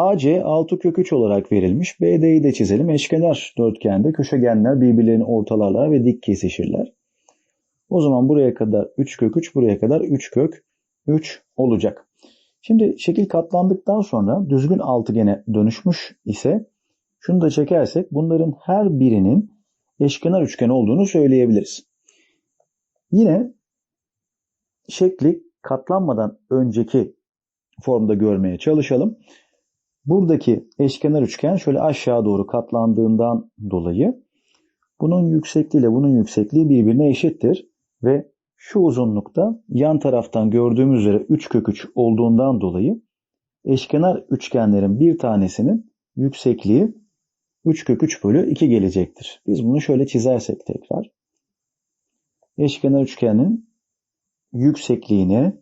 AC 6 kök 3 olarak verilmiş. BD'yi de çizelim. Eşkenar dörtgende köşegenler birbirlerini ortalarlar ve dik kesişirler. O zaman buraya kadar 3 kök 3, buraya kadar 3 kök 3 olacak. Şimdi şekil katlandıktan sonra düzgün altıgene dönüşmüş ise şunu da çekersek bunların her birinin eşkenar üçgen olduğunu söyleyebiliriz. Yine şekli katlanmadan önceki formda görmeye çalışalım. Buradaki eşkenar üçgen şöyle aşağı doğru katlandığından dolayı bunun yüksekliği ile bunun yüksekliği birbirine eşittir ve şu uzunlukta yan taraftan gördüğümüz üzere 3 kök 3 olduğundan dolayı eşkenar üçgenlerin bir tanesinin yüksekliği 3 kök 3 bölü 2 gelecektir. Biz bunu şöyle çizersek tekrar. Eşkenar üçgenin yüksekliğini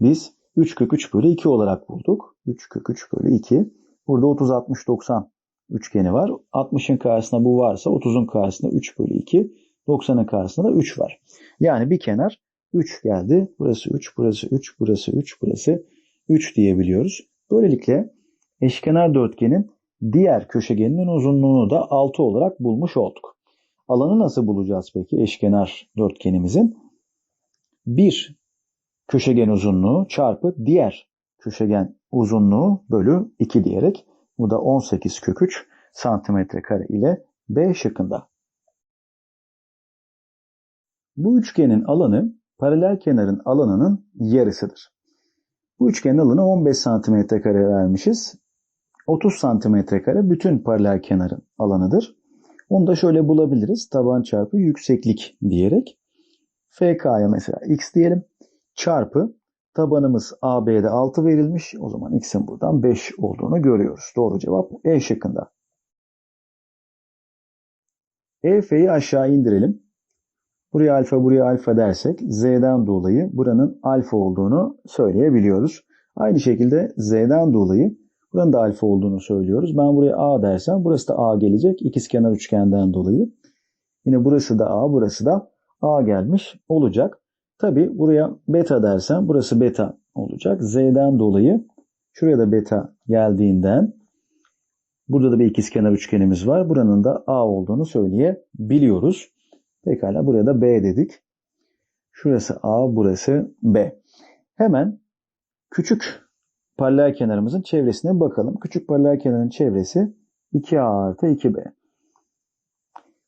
biz 3 kök 3 bölü 2 olarak bulduk. 3 kök 3 bölü 2. Burada 30 60 90 üçgeni var. 60'ın karşısında bu varsa 30'un karşısında 3 bölü 2. 90'ın karşısında da 3 var. Yani bir kenar 3 geldi. Burası 3, burası 3, burası 3, burası 3 diyebiliyoruz. Böylelikle eşkenar dörtgenin diğer köşegeninin uzunluğunu da 6 olarak bulmuş olduk. Alanı nasıl bulacağız peki eşkenar dörtgenimizin? 1 köşegen uzunluğu çarpı diğer köşegen uzunluğu bölü 2 diyerek bu da 18 kök 3 santimetre kare ile B şıkkında. Bu üçgenin alanı paralel kenarın alanının yarısıdır. Bu üçgenin alanı 15 santimetre kare vermişiz. 30 santimetre kare bütün paralel kenarın alanıdır. Onu da şöyle bulabiliriz. Taban çarpı yükseklik diyerek. FK'ya mesela x diyelim. Çarpı tabanımız AB'de 6 verilmiş. O zaman x'in buradan 5 olduğunu görüyoruz. Doğru cevap E şıkkında. EF'yi aşağı indirelim. Buraya alfa buraya alfa dersek z'den dolayı buranın alfa olduğunu söyleyebiliyoruz. Aynı şekilde z'den dolayı buranın da alfa olduğunu söylüyoruz. Ben buraya a dersem burası da a gelecek ikizkenar üçgenden dolayı. Yine burası da a burası da a gelmiş olacak. Tabi buraya beta dersem burası beta olacak. Z'den dolayı şuraya da beta geldiğinden burada da bir ikizkenar üçgenimiz var. Buranın da a olduğunu söyleyebiliyoruz. Pekala buraya da B dedik. Şurası A, burası B. Hemen küçük paralel kenarımızın çevresine bakalım. Küçük paralel kenarın çevresi 2A artı 2B.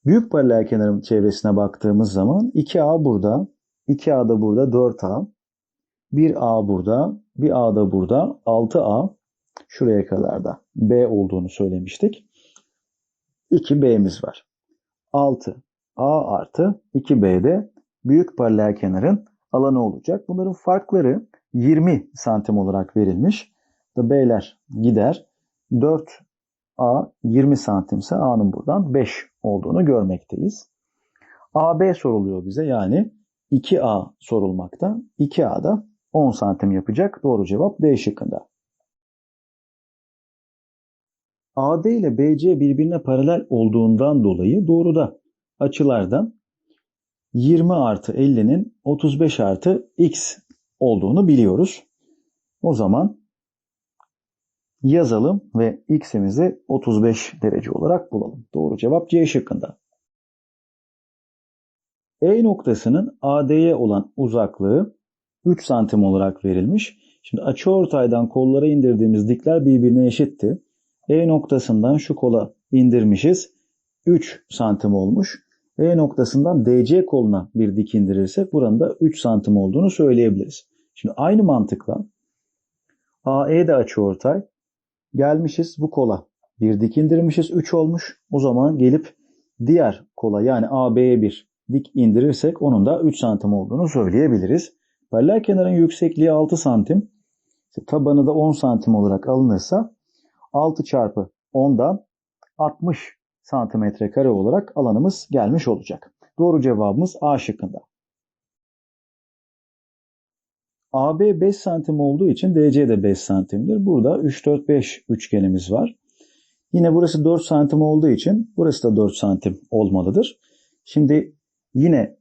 Büyük paralel kenarın çevresine baktığımız zaman 2A burada, 2A da burada 4A, 1A burada, 1A da burada, 6A şuraya kadar da B olduğunu söylemiştik. 2B'miz var. 6, A artı 2B'de büyük paralel kenarın alanı olacak. Bunların farkları 20 santim olarak verilmiş. Da B'ler gider. 4A 20 santimse A'nın buradan 5 olduğunu görmekteyiz. AB soruluyor bize yani 2A sorulmakta. 2A da 10 santim yapacak. Doğru cevap D şıkkında. AD ile BC birbirine paralel olduğundan dolayı doğruda açılardan 20 artı 50'nin 35 artı x olduğunu biliyoruz. O zaman yazalım ve x'imizi 35 derece olarak bulalım. Doğru cevap C şıkkında. E noktasının AD'ye olan uzaklığı 3 santim olarak verilmiş. Şimdi açıortaydan kollara indirdiğimiz dikler birbirine eşitti. E noktasından şu kola indirmişiz. 3 santim olmuş. E noktasından DC koluna bir dik indirirsek buranın da 3 santim olduğunu söyleyebiliriz. Şimdi aynı mantıkla AE de açıortay. Gelmişiz bu kola bir dik indirmişiz 3 olmuş. O zaman gelip diğer kola yani AB'ye bir dik indirirsek onun da 3 santim olduğunu söyleyebiliriz. Paralel kenarın yüksekliği 6 santim. Tabanı da 10 santim olarak alınırsa 6 çarpı 10'dan 60 santimetre kare olarak alanımız gelmiş olacak. Doğru cevabımız A şıkkında. AB 5 santim olduğu için DC de 5 santimdir. Burada 3, 4, 5 üçgenimiz var. Yine burası 4 santim olduğu için burası da 4 santim olmalıdır. Şimdi yine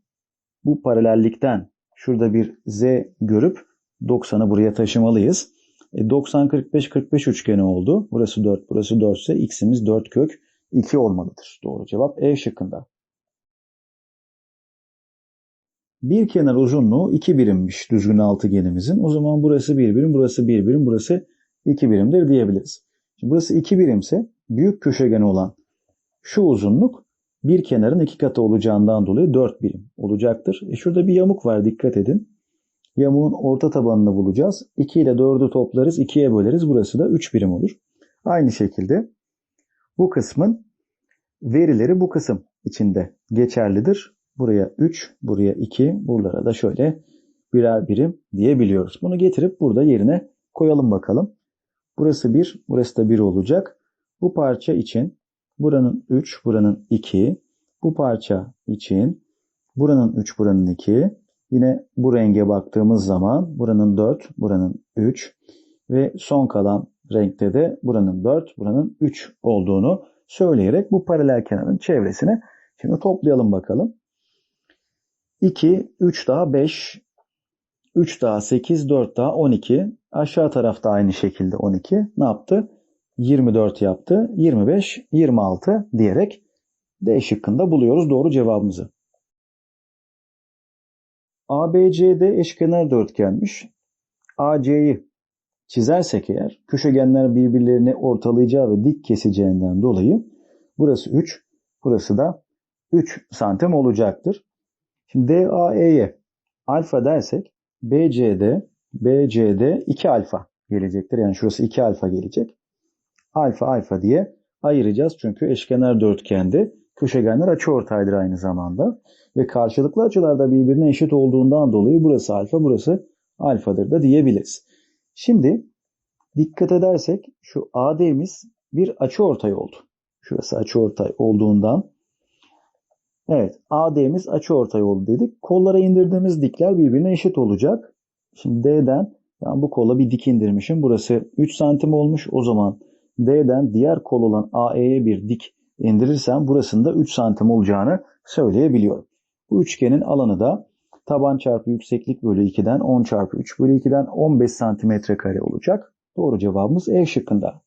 bu paralellikten şurada bir Z görüp 90'ı buraya taşımalıyız. E, 90 45 45 üçgeni oldu. Burası 4, burası 4 ise x'imiz 4 kök 2 olmalıdır. Doğru cevap E şıkkında. Bir kenar uzunluğu 2 birimmiş düzgün altıgenimizin. O zaman burası 1 birim, burası 1 birim, burası 2 birimdir diyebiliriz. Şimdi burası 2 birimse büyük köşegeni olan şu uzunluk bir kenarın iki katı olacağından dolayı 4 birim olacaktır. E şurada bir yamuk var dikkat edin. Yamuğun orta tabanını bulacağız. 2 ile 4'ü toplarız, 2'ye böleriz. Burası da 3 birim olur. Aynı şekilde bu kısmın verileri bu kısım içinde geçerlidir. Buraya 3, buraya 2, buralara da şöyle birer birim diyebiliyoruz. Bunu getirip burada yerine koyalım bakalım. Burası 1, burası da 1 olacak. Bu parça için buranın 3, buranın 2, bu parça için buranın 3, buranın 2, yine bu renge baktığımız zaman buranın 4, buranın 3 ve son kalan renkte de buranın 4, buranın 3 olduğunu söyleyerek bu paralel kenarın çevresini şimdi toplayalım bakalım. 2, 3 daha 5, 3 daha 8, 4 daha 12. Aşağı tarafta aynı şekilde 12. Ne yaptı? 24 yaptı. 25, 26 diyerek D şıkkında buluyoruz doğru cevabımızı. ABCD eşkenar dörtgenmiş. AC'yi çizersek eğer köşegenler birbirlerini ortalayacağı ve dik keseceğinden dolayı burası 3, burası da 3 santim olacaktır. Şimdi DAE'ye alfa dersek BCD, BCD 2 alfa gelecektir. Yani şurası 2 alfa gelecek. Alfa alfa diye ayıracağız. Çünkü eşkenar dörtgende köşegenler açıortaydır aynı zamanda. Ve karşılıklı açılarda birbirine eşit olduğundan dolayı burası alfa, burası alfadır da diyebiliriz. Şimdi dikkat edersek şu AD'miz bir açıortay oldu. Şurası açıortay olduğundan Evet AD'miz açıortay oldu dedik. Kollara indirdiğimiz dikler birbirine eşit olacak. Şimdi D'den ben bu kola bir dik indirmişim. Burası 3 santim olmuş. O zaman D'den diğer kol olan AE'ye bir dik indirirsem burasında 3 santim olacağını söyleyebiliyorum. Bu üçgenin alanı da taban çarpı yükseklik bölü 2'den 10 çarpı 3 bölü 2'den 15 santimetre kare olacak. Doğru cevabımız E şıkkında.